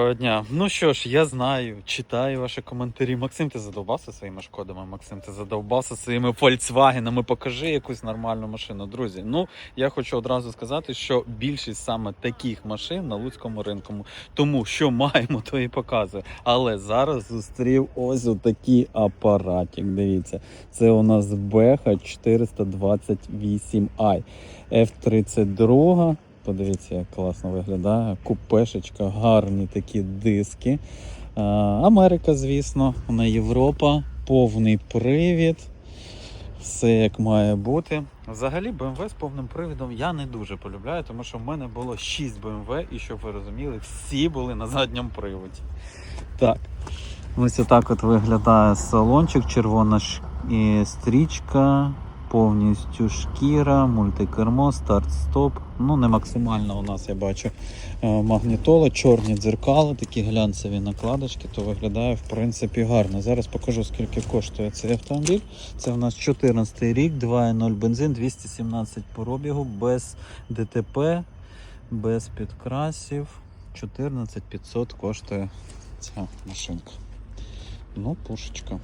Доброго дня. Ну що ж, я знаю, читаю ваші коментарі. Максим, ти задовбався своїми шкодами? Максим, ти задовбався своїми фольксвагенами. Покажи якусь нормальну машину. Друзі, ну я хочу одразу сказати, що більшість саме таких машин на луцькому ринку. Тому що маємо, то і показує. Але зараз зустрів ось отакий апаратик. Дивіться, це у нас Беха 428i F32. Подивіться, як класно виглядає. Купешечка, гарні такі диски. А, Америка, звісно, не Європа, повний привід. Все як має бути. Взагалі, BMW з повним привідом я не дуже полюбляю, тому що в мене було 6 BMW, і щоб ви розуміли, всі були на задньому приводі. Так. Ось отак от виглядає салончик, червона ш... і стрічка, повністю шкіра, мультикермо, старт-стоп. Ну, не максимально у нас я бачу е, магнітола, чорні дзеркала, такі глянцеві накладочки, то виглядає в принципі гарно. Зараз покажу, скільки коштує цей автомобіль. Це у нас 14 рік, 2.0 бензин, 217 пробігу, без ДТП, без підкрасів. 14 500 коштує ця машинка. Ну, пушечка.